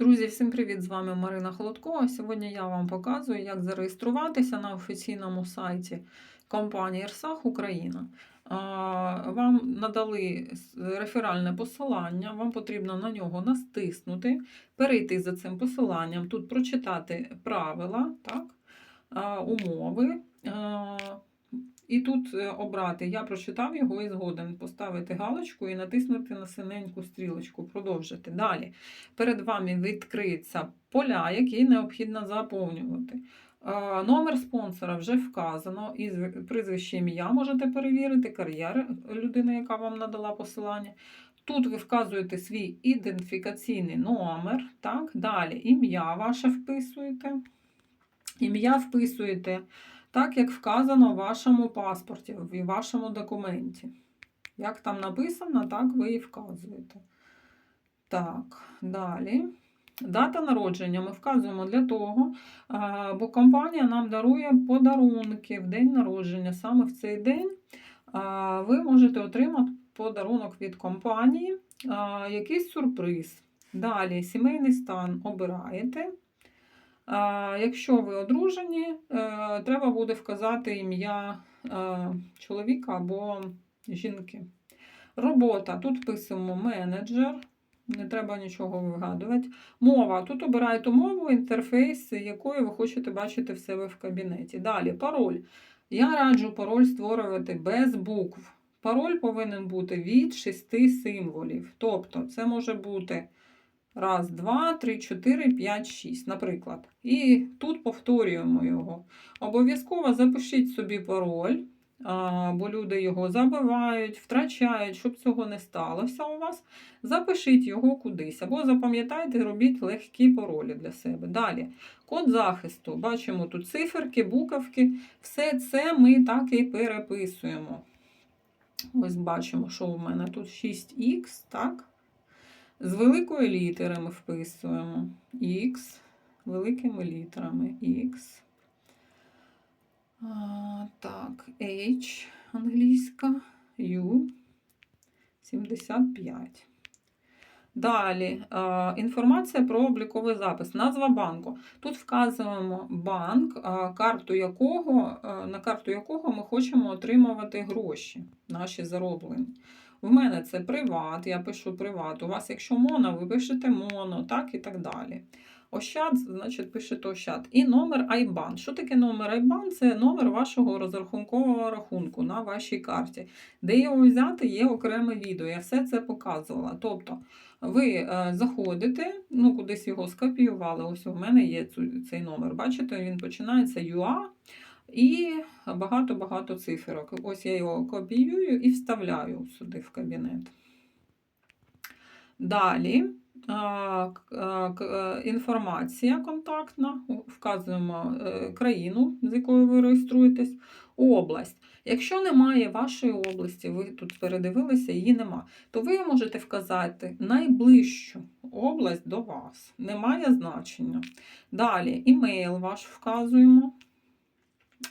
Друзі, всім привіт! З вами Марина Холодкова. Сьогодні я вам показую, як зареєструватися на офіційному сайті компанії Ірсах Україна. Вам надали реферальне посилання, вам потрібно на нього настиснути, перейти за цим посиланням, тут прочитати правила, так, умови. І тут е, обрати Я прочитав його і згоден поставити галочку і натиснути на синеньку стрілочку, продовжити. Далі перед вами відкриються поля, які необхідно заповнювати. Е, Номер спонсора вже вказано, і прізвище ім'я можете перевірити, кар'єр людини, яка вам надала посилання. Тут ви вказуєте свій ідентифікаційний номер. Так? Далі ім'я ваше вписуєте. Ім'я вписуєте так, як вказано в вашому паспорті, в вашому документі. Як там написано, так ви і вказуєте. Так, далі. Дата народження ми вказуємо для того, бо компанія нам дарує подарунки в день народження. Саме в цей день ви можете отримати подарунок від компанії, якийсь сюрприз. Далі сімейний стан обираєте. Якщо ви одружені, е, треба буде вказати ім'я е, чоловіка або жінки. Робота. Тут писимо менеджер, не треба нічого вигадувати. Мова. Тут обираєте мову, інтерфейс, якою ви хочете бачити в себе в кабінеті. Далі пароль. Я раджу пароль створювати без букв. Пароль повинен бути від шести символів. Тобто, це може бути раз, два, три, чотири, п'ять, шість, наприклад. І тут повторюємо його. Обов'язково запишіть собі пароль бо люди його забивають, втрачають, щоб цього не сталося у вас. Запишіть його кудись, або запам'ятайте, робіть легкі паролі для себе. Далі, код захисту. Бачимо тут циферки, буковки. Все це ми так і переписуємо. Ось бачимо, що у мене тут 6х, так? З великої літери ми вписуємо X, великими літерами. А, так, H англійська, U 75. Далі інформація про обліковий запис. Назва банку. Тут вказуємо банк, карту якого, на карту якого ми хочемо отримувати гроші, наші зароблені. В мене це приват, я пишу приват. У вас, якщо моно, ви пишете моно, так і так далі. Ощад, значить, пишете Ощад. І номер IBAN. Що таке номер IBAN? Це номер вашого розрахункового рахунку на вашій карті. Де його взяти, є окреме відео. Я все це показувала. Тобто, ви е, заходите, ну, кудись його скопіювали. Ось у мене є цей номер. Бачите, він починається UA і багато-багато циферок. Ось я його копіюю і вставляю сюди в кабінет. Далі е, інформація контактна, вказуємо е, країну, з якою ви реєструєтесь, область. Якщо немає вашої області, ви тут передивилися, її нема, то ви можете вказати найближчу область до вас. Немає значення. Далі імейл ваш вказуємо.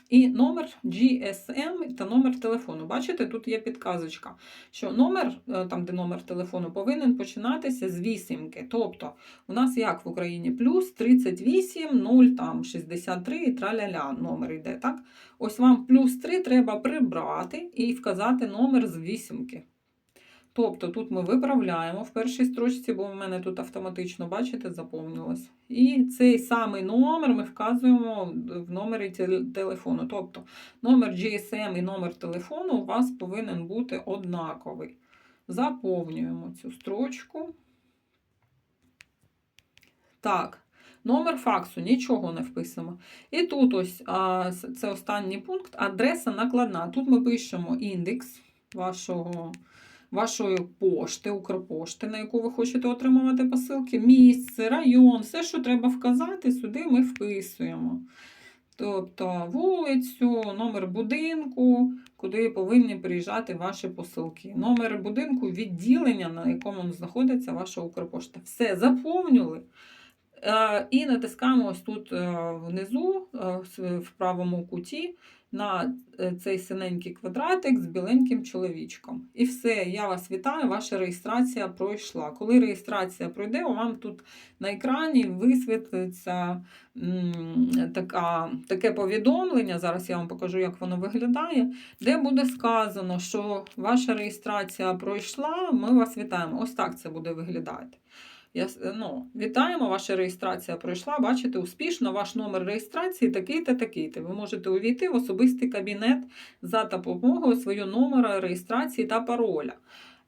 І номер GSM та номер телефону. Бачите, тут є підказочка, що номер, е, там де номер телефону, повинен починатися з вісімки. Тобто, у нас як в Україні плюс 38, 0, там 63 і траля-ля номер йде. Так? Ось вам плюс 3 треба прибрати і вказати номер з вісімки. Тобто тут ми виправляємо в першій строчці, бо в мене тут автоматично, бачите, заповнилось. І цей самий номер ми вказуємо в номері телефону. Тобто номер GSM і номер телефону у вас повинен бути однаковий. Заповнюємо цю строчку. Так, номер факсу, нічого не вписано. І тут ось а, це останній пункт, адреса накладна. Тут ми пишемо індекс вашого вашої пошти, Укрпошти, на яку ви хочете отримувати посилки, місце, район, все, що треба вказати, сюди ми вписуємо. Тобто вулицю, номер будинку, куди повинні приїжджати ваші посилки. Номер будинку, відділення, на якому знаходиться ваша Укрпошта. Все заповнили. Е, І натискаємо ось тут е, внизу, е, в правому куті, на е, цей синенький квадратик з біленьким чоловічком. І все, я вас вітаю, ваша реєстрація пройшла. Коли реєстрація пройде, вам тут на екрані висвітлиться така, таке повідомлення. Зараз я вам покажу, як воно виглядає, де буде сказано, що ваша реєстрація пройшла. Ми вас вітаємо. Ось так це буде виглядати. Я, ну, вітаємо, ваша реєстрація пройшла. Бачите, успішно ваш номер реєстрації такий-то, такий-то. Ви можете увійти в особистий кабінет за допомогою свого номера реєстрації та пароля.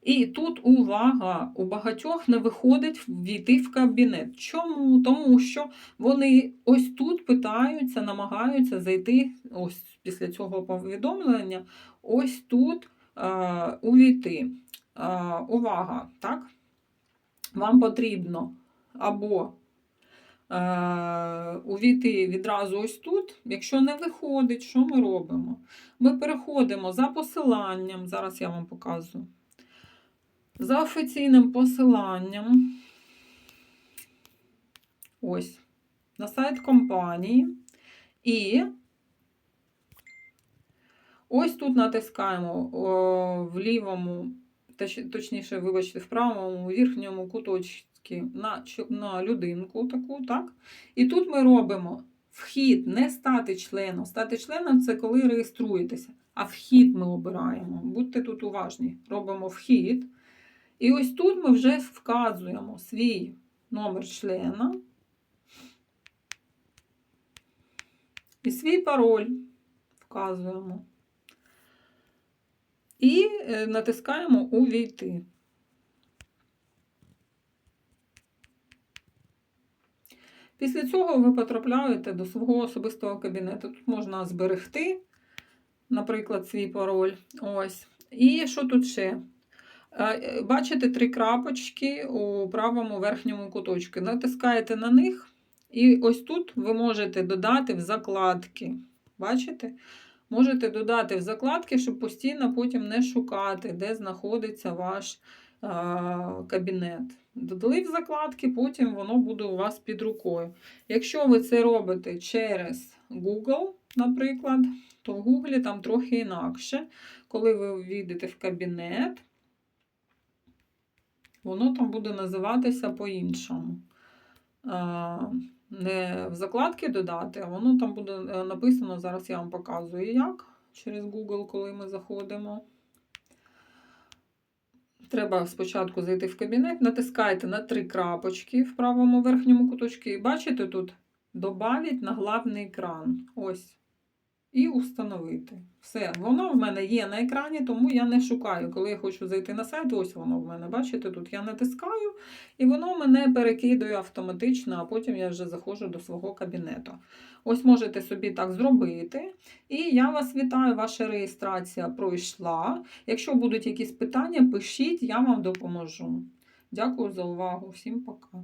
І тут увага, у багатьох не виходить війти в кабінет. Чому? Тому що вони ось тут питаються, намагаються зайти ось після цього повідомлення, ось тут е, увійти. Е, увага, так? Вам потрібно або е, увійти відразу ось тут. Якщо не виходить, що ми робимо? Ми переходимо за посиланням, зараз я вам показую. За офіційним посиланням. Ось, на сайт компанії. І ось тут натискаємо о, в лівому, точніше, вибачте, в правому верхньому куточці на, на людинку таку, так? І тут ми робимо вхід, не стати членом. Стати членом це коли реєструєтеся, а вхід ми обираємо. Будьте тут уважні. Робимо вхід. І ось тут ми вже вказуємо свій номер члена і свій пароль вказуємо. І е, натискаємо Увійти. Після цього ви потрапляєте до свого особистого кабінету. Тут можна зберегти, наприклад, свій пароль. Ось. І що тут ще? Е, Бачите три крапочки у правому верхньому куточку. Натискаєте на них, і ось тут ви можете додати в закладки. Бачите? Можете додати в закладки, щоб постійно потім не шукати, де знаходиться ваш кабінет. Додали в закладки, потім воно буде у вас під рукою. Якщо ви це робите через Google, наприклад, то в Google там трохи інакше. Коли ви війдете в кабінет, воно там буде називатися по-іншому. А, Не в закладки додати, а воно там буде е, написано, зараз я вам показую, як через Google, коли ми заходимо. Треба спочатку зайти в кабінет, натискайте на три крапочки в правому верхньому куточку. І бачите тут «Добавить на главний екран. Ось. І установити. Все, воно в мене є на екрані, тому я не шукаю. Коли я хочу зайти на сайт, ось воно в мене. Бачите, тут я натискаю, і воно мене перекидує автоматично, а потім я вже заходжу до свого кабінету. Ось можете собі так зробити. І я вас вітаю, ваша реєстрація пройшла. Якщо будуть якісь питання, пишіть, я вам допоможу. Дякую за увагу. Всім пока.